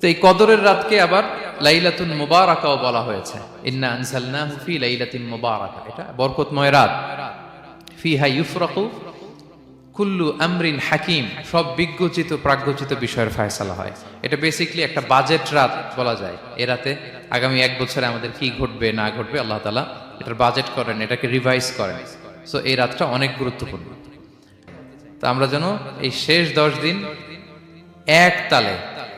তো এই কদরের রাতকে আবার লাইলাতুল মুবারাকাও বলা হয়েছে। ইন্না আনসালনাহু ফি লাইলাতিন মুবারাকা। এটা বরকতময় রাত। ফিহা ইউফরাকু কুল্লু আমরিন হাকিম। সব বিজ্ঞচিত, প্রাজ্ঞচিত বিষয়ের ফায়সালা হয়। এটা বেসিকলি একটা বাজেট রাত বলা যায়। এ রাতে আগামী এক বছরে আমাদের কি ঘটবে, না ঘটবে, আল্লাহ তালা এটার বাজেট করেন, এটাকে রিভাইজ করেন। সো এই রাতটা অনেক গুরুত্বপূর্ণ। তো আমরা যেন এই শেষ দশ দিন এক তালে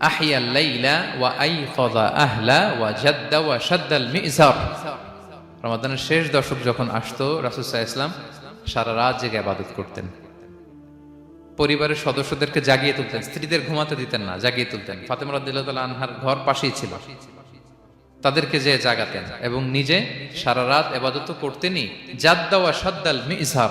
আহিয়া লাইলা ওয়া আইকাযা আহলা ওয়া জাদ্দা ওয়া শাদ্দাল মিজার। রমাদানের শেষ দশক যখন আসতো, রাসূল সাল্লাল্লাহু আলাইহি সারা রাত জেগে ইবাদত করতেন। পরিবারের সদস্যদেরকে জাগিয়ে তুলতেন, স্ত্রীদের ঘুমাতে দিতেন না, জাগিয়ে তুলতেন। ফাতেমা রাদিয়াল্লাহু আনহার ঘর পাশেই ছিল। তাদেরকে যে জাগাতেন এবং নিজে সারা রাত এবাদত করতেনই, জাদ্দা ওয়া শাদ্দাল মিজহার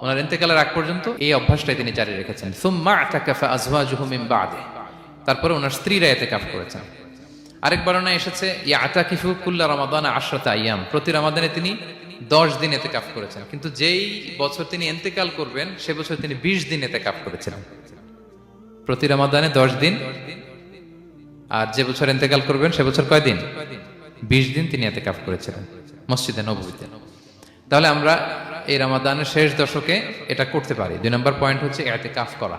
ওনার ইন্তেকালের আগ পর্যন্ত এই অভ্যাসটাই তিনি জারি রেখেছেন। বাদে। তারপরে ওনার স্ত্রীরা ইয়াতেকাফ করেছেন। আরেক বর্ণনা এসেছে ইয়া কুল্লা প্রতি রমাদানে তিনি দশ দিন এতেকাফ করেছেন। কিন্তু যেই বছর তিনি ইন্তেকাল করবেন, সে বছর তিনি বিশ দিন এতেকাফ করেছিলেন প্রতি রামাদানে দশ দিন। আর যে বছর ইন্তেকাল করবেন, সে বছর কয়দিন বিশ দিন তিনি এতে কাফ করেছিলেন মসজিদে নবীতে তাহলে আমরা এই রামাদানের শেষ দশকে এটা করতে পারি। দুই নম্বর পয়েন্ট হচ্ছে এতে কাফ করা।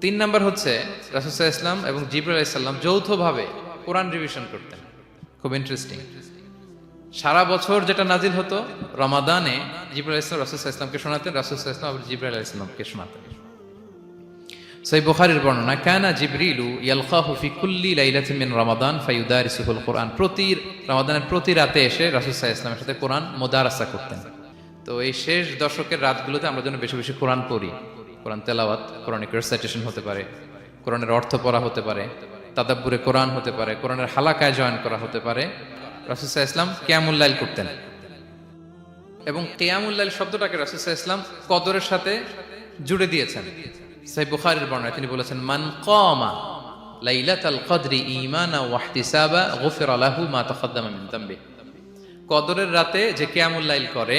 তিন নম্বর হচ্ছে রাসুসাহ ইসলাম এবং জিবরুল ইসলাম যৌথভাবে কোরআন রিভিশন করতেন। খুব ইন্টারেস্টিং সারা বছর যেটা নাজিল হতো, রমাদানে জিবরুল ইসলাম রাসুসাহ ইসলামকে শোনাতেন রাসুসাহ ইসলাম আবার জিবরুল ইসলামকে শোনাতেন। সেই বুখারীর বর্ণনা, কানা জিবরিলু ইয়ালকাহু ফি কুল্লি লাইলাতিন মিন রমাদান ফায়ুদারিসুহুল কোরআন। প্রতি রমাদানের প্রতি রাতে এসে সাল্লাল্লাহু ইসলামের সাথে কোরআন মোদারাসা করতেন। তো এই শেষ দশকের রাতগুলোতে আমরা যেন বেশি বেশি কোরআন পড়ি। কোরআন তেলাওয়াত কোরআনিক রেসাইটেশন হতে পারে কোরআনের অর্থ পড়া হতে পারে, তাদাব্বুরে কোরআন হতে পারে কোরআনের হালাকায় জয়েন করা হতে পারে। সাল্লাল্লাহু ইসলাম কিয়ামুল্লাইল করতেন। এবং কেয়ামুল্লাহ শব্দটাকে রাসুসাহ ইসলাম কদরের সাথে জুড়ে দিয়েছেন। সাই বুখারির বর্ণায় তিনি বলেছেন, মান কমা লাইলাতাল কদরি ঈমানা ওয়াহতিসাবা গফির আলাহু মা তাকাদ্দামা মিন কদরের রাতে যে কেয়ামুল্লাইল করে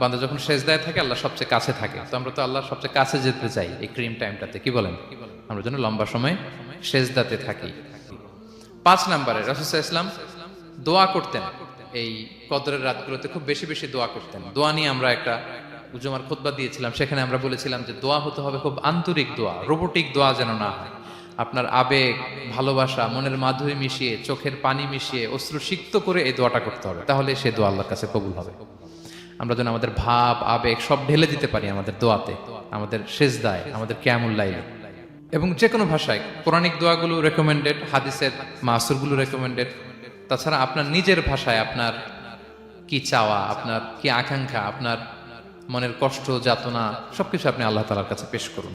বান্দা যখন সেজদায় থাকে, আল্লাহ সবচেয়ে কাছে থাকে। তো আমরা তো আল্লাহর সবচেয়ে কাছে যেতে চাই এই ক্রিম টাইমটাতে কি বলেন? আমরা যেন লম্বা সময় সেজদাতে থাকি। পাঁচ নম্বরে রাসুসাহ ইসলাম দোয়া করতেন। এই কদরের রাতগুলোতে খুব বেশি বেশি দোয়া করতেন। দোয়া নিয়ে আমরা একটা উজমার খোদবা দিয়েছিলাম, সেখানে আমরা বলেছিলাম যে দোয়া হতে হবে খুব আন্তরিক দোয়া, রোবোটিক দোয়া যেন না হয়। আপনার আবেগ, ভালোবাসা, মনের মাধুরী মিশিয়ে, চোখের পানি মিশিয়ে অশ্রু সিক্ত করে এই দোয়াটা করতে হবে, তাহলে সে দোয়া আল্লাহর কাছে কবুল হবে। আমরা যেন আমাদের ভাব, আবেগ সব ঢেলে দিতে পারি আমাদের দোয়াতে, আমাদের শেষ দায় আমাদের ক্যামুল্লাইলে এবং যে কোনো ভাষায় পৌরাণিক দোয়াগুলো রেকমেন্ডেড হাদিসের মাসুরগুলো রেকমেন্ডেড তাছাড়া আপনার নিজের ভাষায় আপনার কি চাওয়া, আপনার কি আকাঙ্ক্ষা, আপনার মনের কষ্ট, যাতনা, সবকিছু আপনি আল্লাহ তালার কাছে পেশ করুন।